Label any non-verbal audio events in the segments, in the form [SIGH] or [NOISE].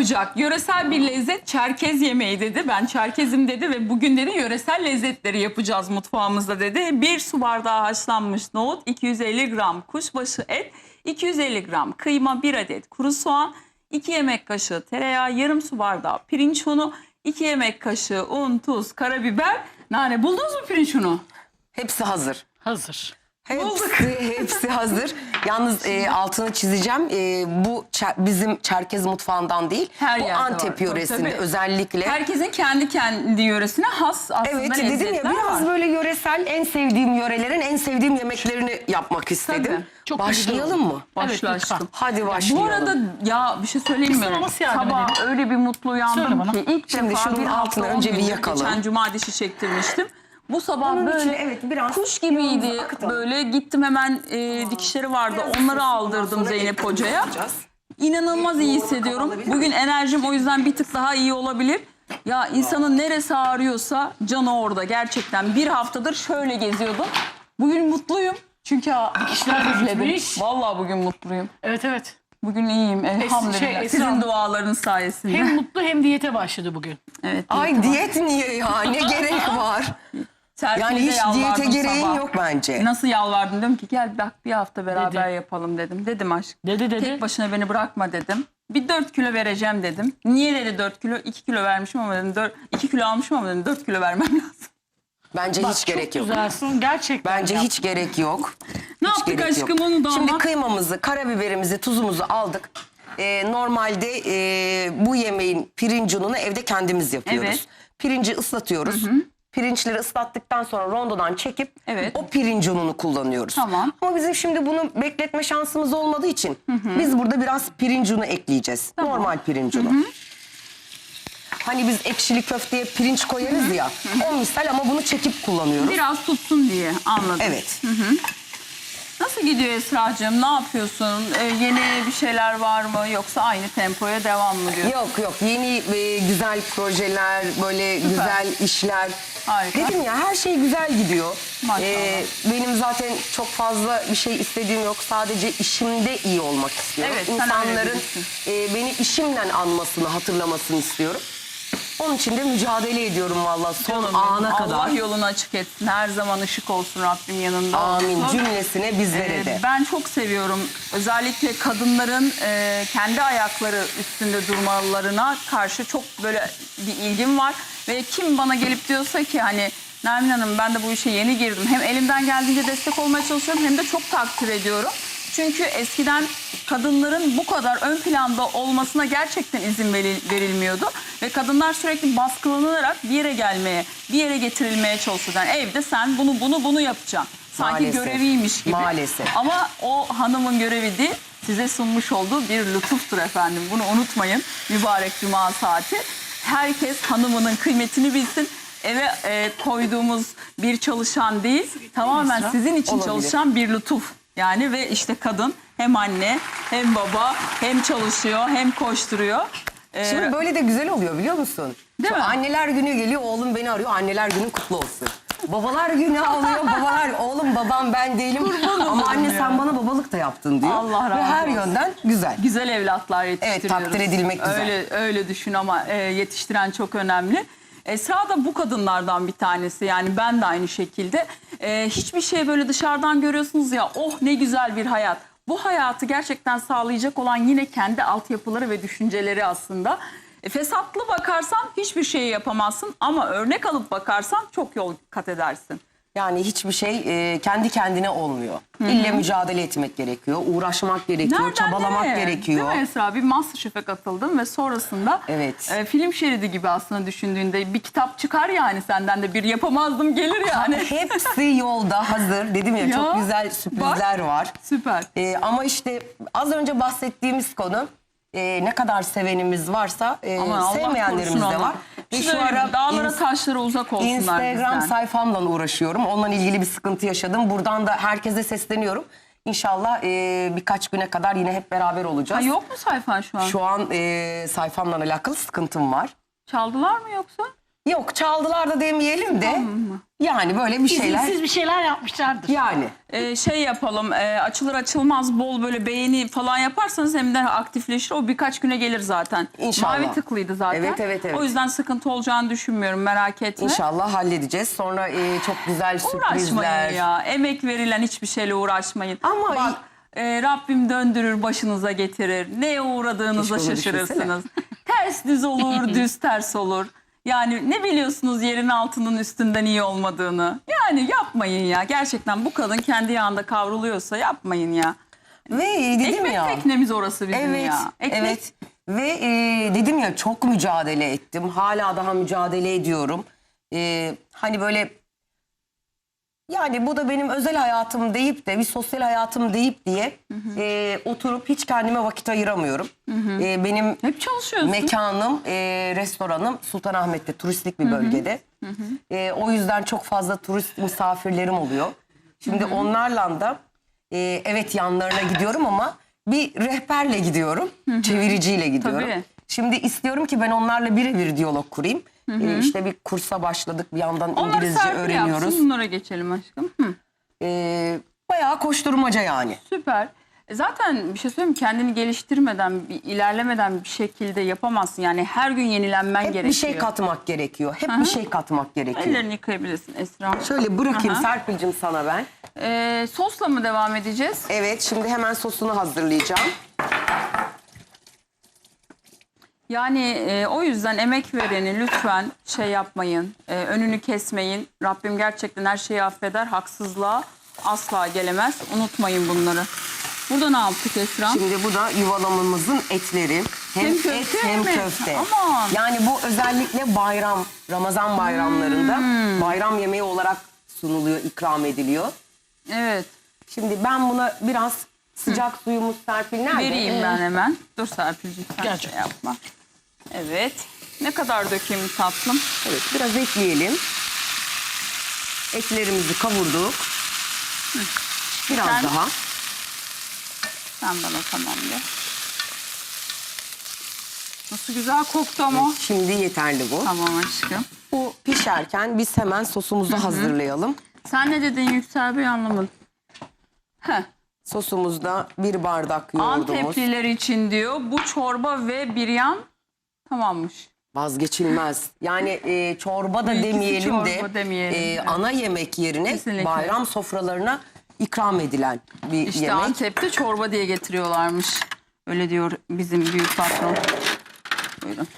yapacak. Yöresel bir lezzet Çerkez yemeği dedi. Ben Çerkezim dedi ve bugün dedi yöresel lezzetleri yapacağız mutfağımızda dedi. Bir su bardağı haşlanmış nohut, 250 gram kuşbaşı et, 250 gram kıyma, 1 adet kuru soğan, 2 yemek kaşığı tereyağı, yarım su bardağı pirinç unu, 2 yemek kaşığı un, tuz, karabiber, nane. Buldunuz mu pirinç unu? Hepsi hazır. Hazır. Hepsi, hepsi hazır. Yalnız e, altını çizeceğim. E, bu çer- bizim Çerkez mutfağından değil. Her bu yerde var. Antep Tabii, yöresinde tabii. özellikle. Herkesin kendi kendi yöresine has aslında Evet dedim ya lezzetler biraz var. böyle yöresel en sevdiğim yörelerin en sevdiğim yemeklerini yapmak istedim. Tabii. Çok da güzel Başlayalım oldu. mı? Başla Evet, lütfen. aşkım. Hadi Bu başlayalım. arada ya bir şey söyleyeyim mi? Kısmına nasıl yardım Sabah Bu sabah Onun için böyle evet, biraz kuş gibiydi. akıtalım. Böyle gittim hemen e, dikişleri vardı. Biraz Onları aldırdım sonra Zeynep Hoca'ya. yapacağız. İnanılmaz iyi hissediyorum. alabilir Bugün enerjim o yüzden bir tık daha iyi olabilir. Ya insanın neresi ağrıyorsa canı orada gerçekten. Bir haftadır şöyle geziyordum. Bugün mutluyum. Çünkü Dikişler de hafifledim. gitmiş. Vallahi bugün mutluyum. Evet evet. Bugün iyiyim elhamdülillah. şey, Esra Sizin Hanım. dualarınız sayesinde. Hem mutlu hem diyete başladı bugün. evet. Ay diyet niye ya? Ne [LAUGHS] gerek var? Yani hiç diyete gereğin sabah. yok bence. Nasıl yalvardım dedim ki gel bak bir hafta beraber Dedi. yapalım dedim. Dedim aşk. Dedi dedi. Tek başına beni bırakma dedim. Bir 4 kilo vereceğim dedim. Niye dedi 4 kilo? 2 kilo vermişim ama dedim 4, 2 kilo almışım ama dedim 4 kilo vermem [LAUGHS] lazım. Bence Bak, hiç gerek yok. güzelsin. Gerçekten. Bence yap. hiç gerek yok. Ne Hiç yaptık aşkım onu da Şimdi kıymamızı, karabiberimizi, tuzumuzu aldık. Ee, normalde e, bu yemeğin pirinç ununu evde kendimiz yapıyoruz. Evet. Pirinci ıslatıyoruz. Pirinçleri ıslattıktan sonra rondodan çekip Evet. o pirinç ununu kullanıyoruz. Tamam. Ama bizim şimdi bunu bekletme şansımız olmadığı için biz burada biraz pirinç unu ekleyeceğiz. Normal pirinç unu. Hani biz ekşili köfteye pirinç koyarız ya. O misal ama bunu çekip kullanıyoruz. Biraz tutsun diye anladım. Evet. Nasıl gidiyor Esra'cığım? Ne yapıyorsun? Ee, yeni bir şeyler var mı? Yoksa aynı tempoya devam mı diyorsun? Yok yok yeni e, güzel projeler böyle güzel işler. Harika. Dedim ya her şey güzel gidiyor. Maşallah. benim zaten çok fazla bir şey istediğim yok. Sadece işimde iyi olmak istiyorum. Evet, sen öyle İnsanların birisin. e, beni işimle anmasını, hatırlamasını istiyorum. Onun için de mücadele ediyorum valla son Canım benim. ana kadar. Allah yolunu açık etsin. Her zaman ışık olsun Rabbim yanında Amin olsun. cümlesine bizlere Ee, de. Ben çok seviyorum. Özellikle kadınların e, kendi ayakları üstünde durmalarına karşı çok böyle bir ilgim var. Ve kim bana gelip diyorsa ki hani Nermin Hanım ben de bu işe yeni girdim. Hem elimden geldiğince destek olmaya çalışıyorum hem de çok takdir ediyorum. Çünkü eskiden kadınların bu kadar ön planda olmasına gerçekten izin veril- verilmiyordu. Ve kadınlar sürekli baskılanarak bir yere gelmeye, bir yere getirilmeye çalışıyordu. Yani evde sen bunu bunu bunu yapacaksın. Sanki Maalesef. göreviymiş gibi. Maalesef. Ama o hanımın görevi değil, size sunmuş olduğu bir lütuftur efendim. Bunu unutmayın. Mübarek cuma saati. Herkes hanımının kıymetini bilsin. Eve e, koyduğumuz bir çalışan değil, tamamen sizin için Olabilir. çalışan bir lütuf. Yani ve işte kadın hem anne hem baba hem çalışıyor hem koşturuyor. Ee, Şimdi böyle de güzel oluyor biliyor musun? Değil Şu mi? Anneler günü geliyor oğlum beni arıyor anneler günün kutlu olsun. Babalar günü alıyor babalar oğlum babam ben değilim Kurban ama anne ya. sen bana babalık da yaptın diyor. Allah Ve razı her olsun. yönden güzel. güzel evlatlar yetiştiriyoruz. takdir edilmek güzel. Öyle öyle düşün ama e, yetiştiren çok önemli. Esra da bu kadınlardan bir tanesi yani ben de aynı şekilde. E, hiçbir şey böyle dışarıdan görüyorsunuz ya oh ne güzel bir hayat. Bu hayatı gerçekten sağlayacak olan yine kendi altyapıları ve düşünceleri aslında. E, fesatlı bakarsan hiçbir şey yapamazsın ama örnek alıp bakarsan çok yol kat edersin. Yani hiçbir şey e, kendi kendine olmuyor. İlle mücadele etmek gerekiyor, uğraşmak gerekiyor, çabalamak nereye? gerekiyor. Değil mi Esra? Bir Masterchef'e katıldım ve sonrasında Evet. e, film şeridi gibi aslında düşündüğünde bir kitap çıkar yani senden de bir yapamazdım gelir yani. Hepsi [LAUGHS] yolda hazır. Dedim ya, Ya, çok güzel sürprizler var. Süper. Ee, ama işte az önce bahsettiğimiz konu e, ne kadar sevenimiz varsa e, Aman sevmeyenlerimiz de onu. var. Bir Söyleyeyim mi? dağlara taşlara uzak olsunlar Instagram bizden. sayfamla uğraşıyorum. Onunla ilgili bir sıkıntı yaşadım. Buradan da herkese sesleniyorum. İnşallah e, birkaç güne kadar yine hep beraber Ha, olacağız. yok mu sayfan şu an? Şu an e, sayfamla alakalı sıkıntım var. Çaldılar mı yoksa? Yok çaldılar da demeyelim de. Yani böyle bir şeyler. İzinsiz bir şeyler yapmışlardır. Yani. Ee, şey yapalım e, açılır açılmaz bol böyle beğeni falan yaparsanız hem de aktifleşir. O birkaç güne gelir zaten. İnşallah. Mavi tıklıydı zaten. Evet, evet, evet. O yüzden sıkıntı olacağını düşünmüyorum merak etme. İnşallah halledeceğiz. Sonra e, çok güzel sürprizler. Uğraşmayın ya. Emek verilen hiçbir şeyle uğraşmayın. Ama- Bak e, Rabbim döndürür başınıza getirir. Neye uğradığınızda Hiç bunu şaşırırsınız. [LAUGHS] ters düz olur [LAUGHS] düz ters olur. Yani ne biliyorsunuz yerin altının üstünden iyi olmadığını. Yani yapmayın ya. Gerçekten bu kadın kendi yağında kavruluyorsa yapmayın ya. Ve dedim Ekmek ya. teknemiz orası bizim Evet, ya. Ekmek evet. Ve e, dedim ya çok mücadele ettim. Hala daha mücadele ediyorum. E, hani böyle yani bu da benim özel hayatım deyip de bir sosyal hayatım deyip diye e, oturup hiç kendime vakit ayıramıyorum. E, benim hep çalışıyorsun. mekanım, e, restoranım Sultanahmet'te turistik bir bölgede. E, o yüzden çok fazla turist misafirlerim oluyor. Şimdi onlarla da e, evet yanlarına gidiyorum ama bir rehberle gidiyorum, çeviriciyle gidiyorum. Tabii. Şimdi istiyorum ki ben onlarla birebir diyalog kurayım. E, işte bir kursa başladık, bir yandan Onları İngilizce öğreniyoruz. yapsın bunlara geçelim aşkım. Hı. E, bayağı koşturmaca yani. Süper. E Zaten bir şey söyleyeyim kendini geliştirmeden, bir ilerlemeden bir şekilde yapamazsın. Yani her gün yenilenmen Hep gerekiyor. bir şey katmak gerekiyor. Hep bir şey katmak gerekiyor. Ellerini yıkayabilirsin Esra. Şöyle bırakayım Aha. Serpil'cim sana ben. Ee, sosla mı devam edeceğiz? Evet şimdi hemen sosunu hazırlayacağım. Yani e, o yüzden emek vereni lütfen şey yapmayın, e, önünü kesmeyin. Rabbim gerçekten her şeyi affeder, haksızlığa asla gelemez. Unutmayın bunları. Burada ne yaptık Esra? Şimdi bu da yuvalamamızın etleri. Hem, Hem et köfte hem hem et. köfte. Aman. Yani bu özellikle bayram, Ramazan bayramlarında Hmm. bayram yemeği olarak sunuluyor, ikram ediliyor. Evet, Şimdi ben buna biraz sıcak suyumuz Serpil nerede? vereyim ben hemen. Dur Serpil'cim sen şey canım. yapma. Evet. Ne kadar dökeyim tatlım? Evet biraz ekleyelim. Etlerimizi kavurduk. Biraz Sen- daha. Sen bana tamam de. Nasıl güzel koktu ama. Şimdi yeterli bu. Tamam aşkım. Bu pişerken biz hemen sosumuzu hazırlayalım. Sen ne dedin Yüksel Bey anlamadım. Heh. Sosumuzda bir bardak yoğurdumuz. Antepliler için diyor bu çorba ve biryan tamammış. Vazgeçilmez. Yani e, çorba da ikisi demeyelim çorba de demeyelim, e, evet. ana yemek yerine Kesinlikle. bayram sofralarına ikram edilen bir İşte yemek. Antep'te çorba diye getiriyorlarmış. Öyle diyor bizim büyük patron. Buyurun.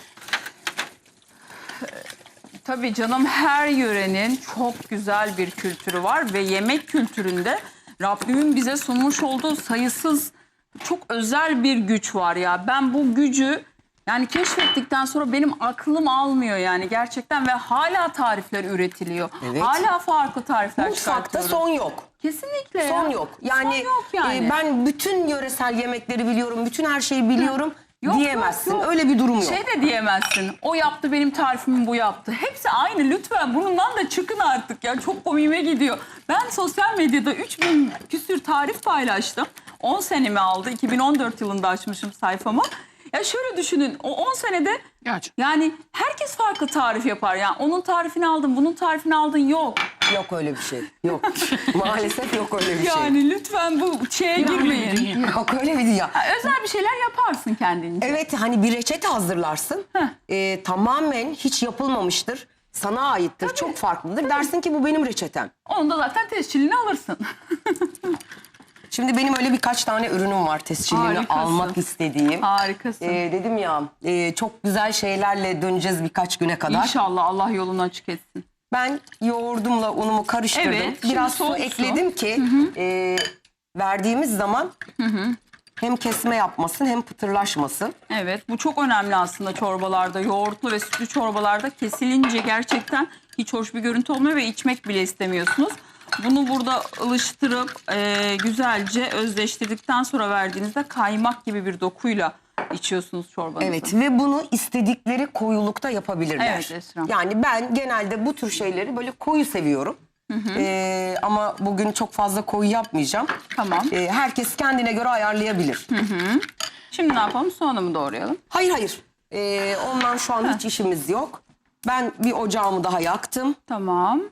Tabii canım her yörenin çok güzel bir kültürü var ve yemek kültüründe Rabbimin bize sunmuş olduğu sayısız çok özel bir güç var ya. Ben bu gücü yani keşfettikten sonra benim aklım almıyor yani gerçekten ve hala tarifler üretiliyor. Evet. Hala farklı tarifler Mutfakta çıkartıyoruz. son yok. Kesinlikle Son ya. yok. Yani, Son yok yani. e, ben bütün yöresel yemekleri biliyorum, bütün her şeyi biliyorum Yok, diyemezsin. yok, yok. Öyle bir durum yok. Şey de diyemezsin. O yaptı benim tarifimi bu yaptı. Hepsi aynı lütfen bundan da çıkın artık ya. Çok komiğime gidiyor. Ben sosyal medyada 3000 küsür tarif paylaştım. 10 senemi aldı. 2014 yılında açmışım sayfamı. Ya şöyle düşünün. O 10 senede Gerçekten. yani herkes farklı tarif yapar. Yani onun tarifini aldın, bunun tarifini aldın yok. Yok öyle bir şey. Yok. [LAUGHS] Maalesef yok öyle bir şey. Yani lütfen bu şeye girmeyin. Yok öyle bir dünya. Ha, Özel bir şeyler yaparsın kendince. Evet hani bir reçete hazırlarsın. Ee, tamamen hiç yapılmamıştır. Sana aittir. Çok farklıdır. Dersin ki bu benim reçetem. Onu da zaten tescilini alırsın. [LAUGHS] Şimdi benim öyle birkaç tane ürünüm var Harikasın. almak istediğim. Harikasın. Ee, dedim ya e, çok güzel şeylerle döneceğiz birkaç güne kadar. İnşallah Allah yolunu açık etsin. Ben yoğurdumla unumu karıştırdım. Evet, Biraz su ekledim ki e, verdiğimiz zaman hem kesme yapmasın hem pıtırlaşmasın. Evet bu çok önemli aslında çorbalarda. Yoğurtlu ve sütlü çorbalarda kesilince gerçekten hiç hoş bir görüntü olmuyor ve içmek bile istemiyorsunuz. Bunu burada ılıştırıp e, güzelce özleştirdikten sonra verdiğinizde kaymak gibi bir dokuyla içiyorsunuz çorbanızı. Evet ve bunu istedikleri koyulukta yapabilirler. Evet, Esra. Yani ben genelde bu tür şeyleri böyle koyu seviyorum. Ee, ama bugün çok fazla koyu yapmayacağım. Tamam. Ee, herkes kendine göre ayarlayabilir. Şimdi ne yapalım? Soğanı mı doğrayalım? Hayır hayır. Ee, ondan şu an hiç işimiz yok. Ben bir ocağımı daha yaktım. Tamam.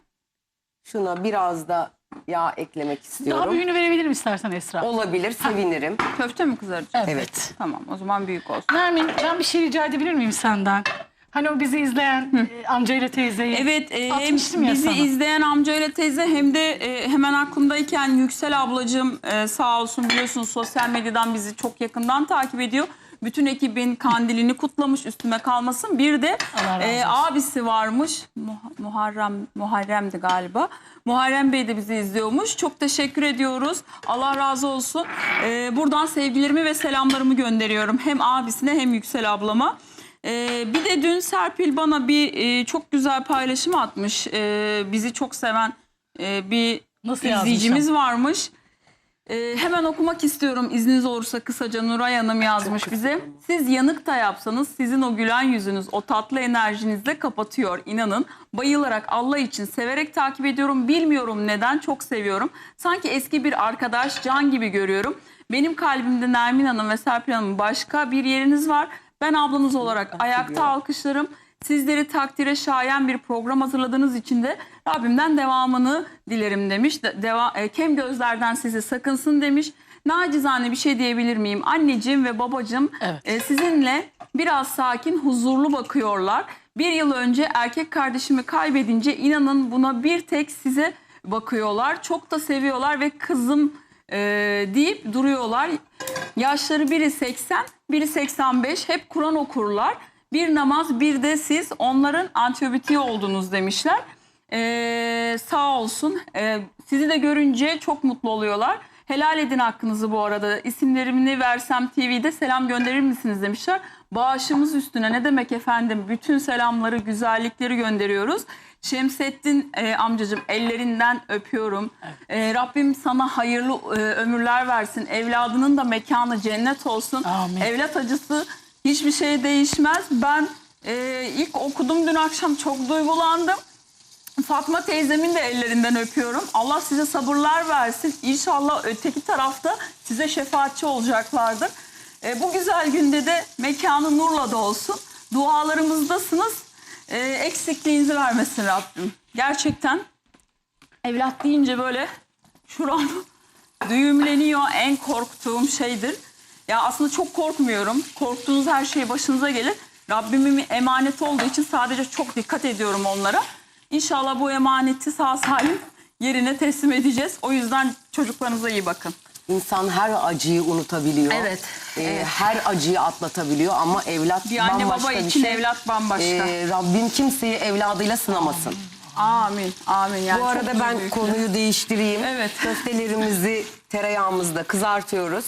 Şuna biraz da yağ eklemek Daha istiyorum. büyüğünü verebilirim istersen Esra. Olabilir, sevinirim. Köfte mi kızaracak? Evet. Tamam o zaman büyük olsun. Nermin ben bir şey rica edebilir miyim senden? Hani o bizi izleyen e, amcayla teyzeyi Evet e, hem atmıştım ya bizi sana. izleyen amcayla teyze hem de e, hemen aklımdayken Yüksel ablacığım e, sağ olsun biliyorsunuz sosyal medyadan bizi çok yakından takip ediyor. Bütün ekibin kandilini kutlamış üstüme kalmasın. Bir de e, abisi varmış Muh- Muharrem Muharrem'di galiba. Muharrem Bey de bizi izliyormuş. Çok teşekkür ediyoruz. Allah razı olsun. E, buradan sevgilerimi ve selamlarımı gönderiyorum. Hem abisine hem Yüksel ablama. Ee, bir de dün Serpil bana bir e, çok güzel paylaşım atmış. Ee, bizi çok seven e, bir Nasıl izleyicimiz varmış. Ee, hemen okumak istiyorum izniniz olursa kısaca Nuray Hanım yazmış bize. Siz yanık da yapsanız sizin o gülen yüzünüz o tatlı enerjinizle kapatıyor inanın. Bayılarak Allah için severek takip ediyorum bilmiyorum neden çok seviyorum. Sanki eski bir arkadaş can gibi görüyorum. Benim kalbimde Nermin Hanım ve Serpil Hanım başka bir yeriniz var. Ben ablanız olarak ayakta alkışlarım. Sizleri takdire şayan bir program hazırladığınız için de Rabbimden devamını dilerim demiş. De, deva, e, kem gözlerden sizi sakınsın demiş. Nacizane bir şey diyebilir miyim? Anneciğim ve babacığım Evet. e, sizinle biraz sakin, huzurlu bakıyorlar. Bir yıl önce erkek kardeşimi kaybedince inanın buna bir tek size bakıyorlar. Çok da seviyorlar ve kızım e, deyip duruyorlar. Yaşları biri 80, biri 85. Hep Kur'an okurlar. Bir namaz bir de siz onların antibiyotiği oldunuz demişler. Ee, sağ olsun. Ee, sizi de görünce çok mutlu oluyorlar. Helal edin hakkınızı bu arada. İsimlerimini versem TV'de selam gönderir misiniz demişler. Bağışımız üstüne ne demek efendim? Bütün selamları, güzellikleri gönderiyoruz. Şemsettin e, amcacığım ellerinden öpüyorum. E, Rabbim sana hayırlı e, ömürler versin. Evladının da mekanı cennet olsun. Amin. Evlat acısı hiçbir şey değişmez. Ben e, ilk okudum dün akşam çok duygulandım. Fatma teyzemin de ellerinden öpüyorum. Allah size sabırlar versin. İnşallah öteki tarafta size şefaatçi olacaklardır. E, bu güzel günde de mekanı nurla da olsun. Dualarımızdasınız. E, eksikliğinizi vermesin Rabbim. Gerçekten evlat deyince böyle şuram [LAUGHS] düğümleniyor. En korktuğum şeydir. Ya aslında çok korkmuyorum. Korktuğunuz her şey başınıza gelir. Rabbimin emaneti olduğu için sadece çok dikkat ediyorum onlara. İnşallah bu emaneti sağ salim yerine teslim edeceğiz. O yüzden çocuklarınıza iyi bakın. İnsan her acıyı unutabiliyor. Evet, Ee, evet. Her acıyı atlatabiliyor ama evlat Bir anne bambaşka baba için şey. evlat bambaşka. Ee, Rabbim kimseyi evladıyla sınamasın. Amin. Amin. Yani Bu arada ben büyük. konuyu değiştireyim. Evet. Köftelerimizi [LAUGHS] tereyağımızda kızartıyoruz.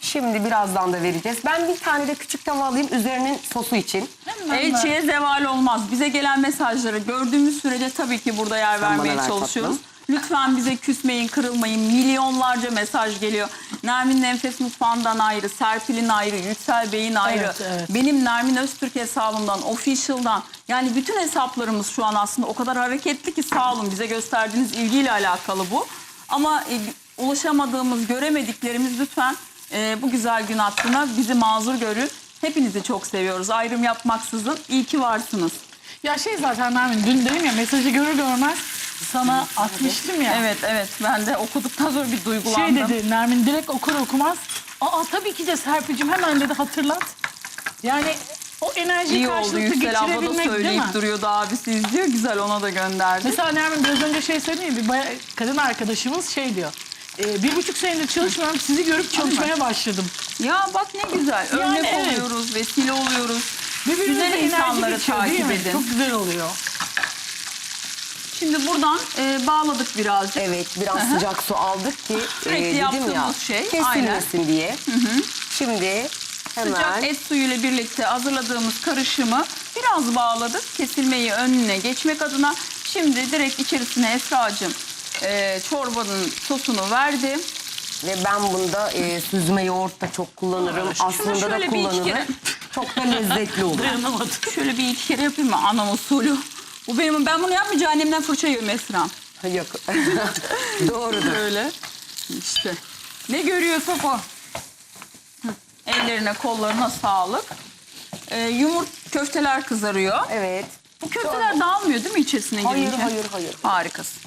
Şimdi birazdan da vereceğiz. Ben bir tane de küçük tava alayım üzerinin sosu için. Elçiye zeval olmaz. Bize gelen mesajları gördüğümüz sürece tabii ki burada yer bana vermeye ver çalışıyoruz. tatlım. Lütfen bize küsmeyin, kırılmayın. Milyonlarca mesaj geliyor. Nermin Nefes Mutfağı'ndan ayrı, Serpil'in ayrı, Yüksel Bey'in ayrı. Evet, evet. Benim Nermin Öztürk hesabımdan, Official'dan. Yani bütün hesaplarımız şu an aslında o kadar hareketli ki sağ olun. Bize gösterdiğiniz ilgiyle alakalı bu. Ama e, ulaşamadığımız, göremediklerimiz lütfen e, bu güzel gün hakkında bizi mazur görün. Hepinizi çok seviyoruz. Ayrım yapmaksızın. İyi ki varsınız. Ya şey zaten Nermin dün dedim ya mesajı görür görmez sana atmıştım ya. Evet evet ben de okuduktan sonra bir Şey duygulandım. dedi Nermin direkt okur okumaz. Aa tabii ki de Serpil'cim hemen dedi hatırlat. Yani o enerjiyi İyi oldu karşılıklı Yüksel abla da geçirebilmek değil mi? söyleyip duruyordu abisi izliyor. Güzel ona da gönderdi. Mesela Nermin biraz önce şey söyledi ya bir baya- kadın arkadaşımız şey diyor. E, bir buçuk senedir çalışmıyorum sizi görüp çalışmaya başladım. Ya bak ne güzel. Yani Örnek evet. oluyoruz, vesile oluyoruz. Birbirimize Güzel insanları geçiyor, takip edin. Çok güzel oluyor. Şimdi buradan e, bağladık birazcık. Evet biraz sıcak su aldık ki Sürekli dedim yaptığımız ya, şey, kesilmesin diye. Şimdi hemen Sıcak et suyuyla birlikte hazırladığımız karışımı biraz bağladık. Kesilmeyi önüne geçmek adına. Şimdi direkt içerisine Esra'cığım e, çorbanın sosunu verdim. ve ben bunda e, süzme yoğurt da çok kullanırım. Şunu Aslında da şöyle bir iki kullanılır. kere- Çok da lezzetli olur. Dayanamadım. Şöyle bir iki kere yapayım mı anam usulü? Bu benim, ben bunu yapmayınca annemden fırça yiyorum Esra. Yok. [LAUGHS] Doğrudur. Böyle işte. Ne görüyorsak o. Hı. Ellerine kollarına sağlık. Ee, yumurt köfteler kızarıyor. Evet. Bu köfteler dağılmıyor değil mi içerisine Hayır, girince? hayır, hayır. Harikasın.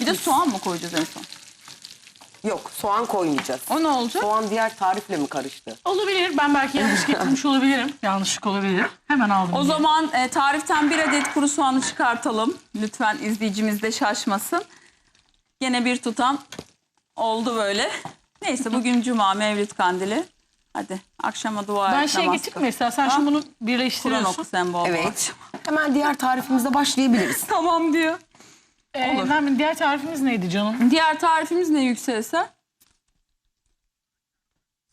Bir de soğan mı koyacağız en son? Yok soğan koymayacağız. O ne olacak? Soğan diğer tarifle mi karıştı? Olabilir. Ben belki yanlış getirmiş olabilirim. [LAUGHS] Yanlışlık olabilir. Hemen aldım. O diye. zaman e, tariften bir adet kuru soğanı çıkartalım. Lütfen izleyicimiz de şaşmasın. Gene bir tutam oldu böyle. Neyse bugün cuma Mevlüt kandili. Hadi akşama dua ben et. şey namaz getirdim mesela. Sen şimdi bunu Kur'an birleştiriyorsun. oku sen bol bol. Evet. Hemen diğer tarifimize başlayabiliriz. [LAUGHS] Tamam diyor. Ee, Nermin, diğer tarifimiz neydi canım? Diğer tarifimiz ne yükselse?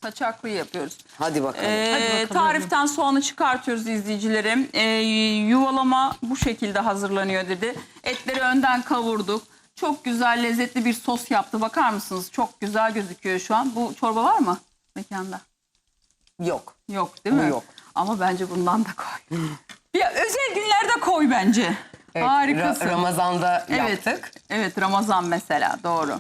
Saçaklı yapıyoruz. Hadi bakalım. Ee, Hadi bakalım. tariften soğanı çıkartıyoruz izleyicilerim. Ee, yuvalama bu şekilde hazırlanıyor dedi. Etleri önden kavurduk. Çok güzel lezzetli bir sos yaptı. Bakar mısınız? Çok güzel gözüküyor şu an. Bu çorba var mı mekanda? Yok. Yok değil Bu mi? yok. Ama bence bundan da koy. [LAUGHS] bir özel günlerde koy bence. Evet, Harikasın. Ra- Ramazan'da evet. yaptık. Evet Ramazan mesela doğru.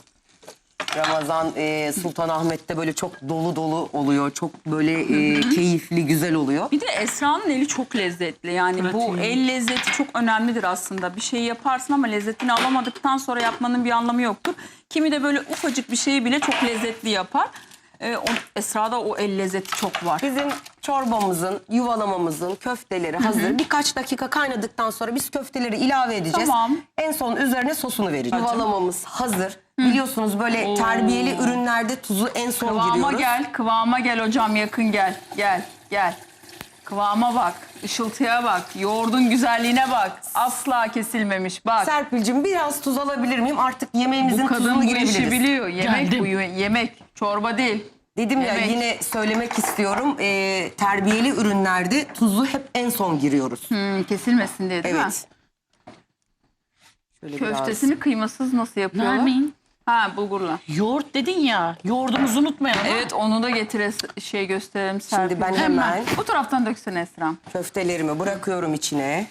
Ramazan e, Sultanahmet'te böyle çok dolu dolu oluyor. Çok böyle e, keyifli, güzel oluyor. Bir de Esra'nın eli çok lezzetli. Yani bu el lezzeti çok önemlidir aslında. Bir şey yaparsın ama lezzetini alamadıktan sonra yapmanın bir anlamı yoktur. Kimi de böyle ufacık bir şeyi bile çok lezzetli yapar. Ee, o, Esra'da o el lezzeti çok var. Bizim çorbamızın, yuvalamamızın köfteleri hazır. Birkaç dakika kaynadıktan sonra biz köfteleri ilave edeceğiz. Tamam. En son üzerine sosunu vereceğiz. Yuvalamamız hazır. Biliyorsunuz böyle terbiyeli ürünlerde tuzu en son Kıvama giriyoruz. gel, kıvama gel hocam yakın gel. Gel, gel. Kıvama bak, ışıltıya bak, yoğurdun güzelliğine bak. Asla kesilmemiş bak. Serpil'cim biraz tuz alabilir miyim? Artık yemeğimizin bu tuzunu kadın bu girebiliriz. işi biliyor. Yemek Geldim. bu, yemek. Çorba değil. Dedim ya yine söylemek istiyorum. e, terbiyeli ürünlerde tuzu hep en son giriyoruz. Hmm, kesilmesin diye değil mi? Evet. Şöyle biraz- Köftesini kıymasız nasıl yapıyorlar? Nermin? Ha bulgurla. Yoğurt dedin ya. Yoğurdumuzu unutmayalım. ha? Evet onu da getire şey gösterelim Serpil. Şimdi ben hemen Bu taraftan döksene Esra'm. köftelerimi bırakıyorum içine.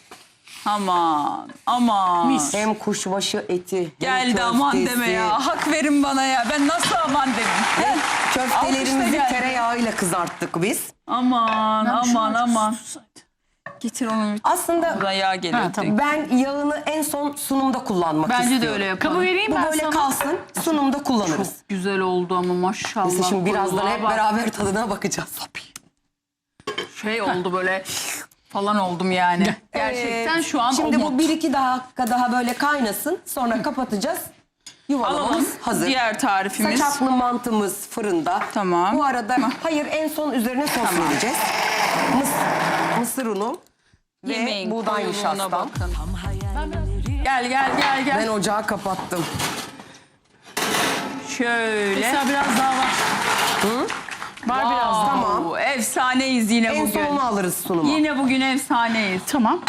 Aman aman. Mis. Hem kuşbaşı eti hem Geldi aman köftesi. deme ya. Hak verin bana ya. Ben nasıl aman demeyeyim? Alkışla Köftelerimizi geldi. tereyağıyla kızarttık biz. Aman aman aman. Getir onu. Aslında Buradan yağ geliyor. Ha, tamam. ben yağını en son sunumda kullanmak Bence istiyorum. de öyle yapalım. Kabı vereyim Bu ben böyle sana. kalsın sunumda kullanırız. Çok güzel oldu ama maşallah. Neyse şimdi birazdan hep bak, beraber tadına bakacağız. Şey oldu böyle falan oldum yani. Gerçekten şu an Şimdi o bu bir iki dakika daha böyle kaynasın. Sonra kapatacağız. Yuvalamamız Alalım. hazır. Diğer tarifimiz. Saçaklı mantımız fırında. Tamam. Bu arada hayır en son üzerine sos vereceğiz. Mıs, mısır unu ve Yemeğin buğday koyuluğuna nişastam. bakın. Gel gel gel gel. Ben ocağı kapattım. Şöyle. Mesela biraz daha var. Var biraz daha. Tamam. Efsaneyiz yine En bugün. sonunu alırız sunuma. Yine bugün efsaneyiz. Tamam.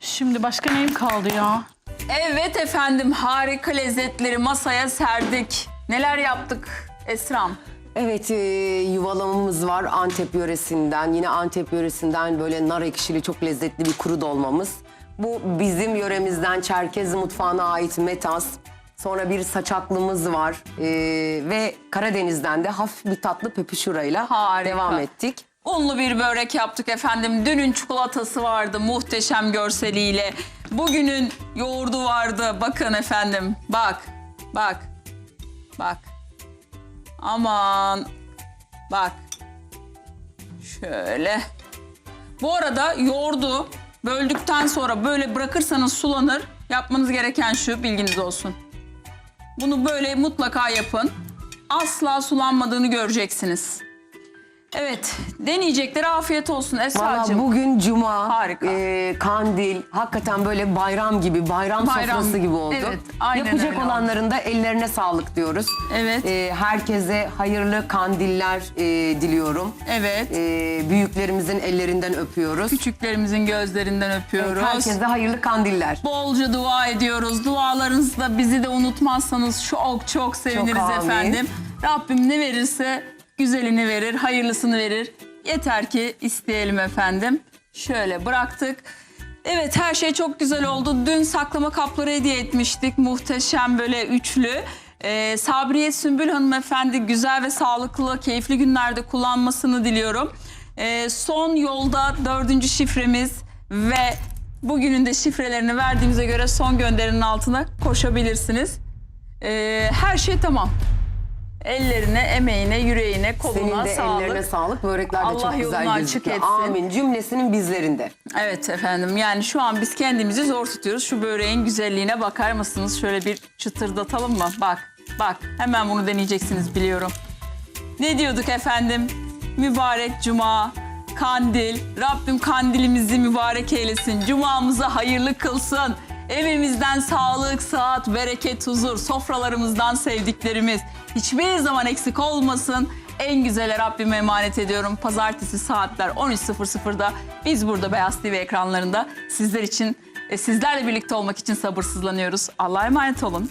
Şimdi başka neyim kaldı ya? Evet efendim harika lezzetleri masaya serdik. Neler yaptık Esram? Evet e, yuvalamamız var Antep yöresinden. Yine Antep yöresinden böyle nar ekşili çok lezzetli bir kuru dolmamız. Bu bizim yöremizden Çerkez mutfağına ait metas. Sonra bir saçaklımız var E, ve Karadeniz'den de hafif bir tatlı pepişurayla Harika. devam ettik. Unlu bir börek yaptık efendim. Dünün çikolatası vardı muhteşem görseliyle. Bugünün yoğurdu vardı. Bakın efendim. Bak. Bak. Bak. Aman. Bak. Şöyle. Bu arada yoğurdu böldükten sonra böyle bırakırsanız sulanır. Yapmanız gereken şu bilginiz olsun. Bunu böyle mutlaka yapın. Asla sulanmadığını göreceksiniz. Evet, deneyeceklere afiyet olsun Valla Esra'cığım. bugün cuma, Harika. e, kandil, hakikaten böyle bayram gibi, bayram, Bayram. sofrası gibi oldu. Evet, aynen Yapacak öyle oldu. olanların da ellerine sağlık diyoruz. Evet. E, herkese hayırlı kandiller e, diliyorum. Evet, E, büyüklerimizin ellerinden öpüyoruz. küçüklerimizin gözlerinden öpüyoruz. Herkese hayırlı kandiller. Bolca dua ediyoruz. Dualarınızla bizi de unutmazsanız çok çok seviniriz amin. efendim. Rabbim ne verirse güzelini verir, hayırlısını verir. Yeter ki isteyelim efendim. Şöyle bıraktık. Evet her şey çok güzel oldu. Dün saklama kapları hediye etmiştik. Muhteşem böyle üçlü. Ee, Sabriye Sümbül hanımefendi güzel ve sağlıklı, keyifli günlerde kullanmasını diliyorum. Ee, son yolda dördüncü şifremiz ve Bugünün de şifrelerini verdiğimize göre son gönderinin altına koşabilirsiniz. Ee, her şey tamam. Ellerine, emeğine, yüreğine, koluna Senin de sağlık. ellerine sağlık. Börekler de Allah çok güzel yolunu açık gözüküyor. etsin. Amin. Cümlesinin bizlerinde. Evet efendim yani şu an biz kendimizi zor tutuyoruz. Şu böreğin güzelliğine bakar mısınız? Şöyle bir çıtırdatalım mı? Bak, bak hemen bunu deneyeceksiniz biliyorum. Ne diyorduk efendim? Mübarek cuma, kandil. Rabbim kandilimizi mübarek eylesin. Cumamızı hayırlı kılsın. Evimizden sağlık, sıhhat, bereket, huzur, sofralarımızdan sevdiklerimiz hiçbir zaman eksik olmasın. En güzele Rabbime emanet ediyorum. Pazartesi saatler 13.00'da biz burada Beyaz TV ekranlarında sizler için, e, sizlerle birlikte olmak için sabırsızlanıyoruz. Allah'a emanet olun.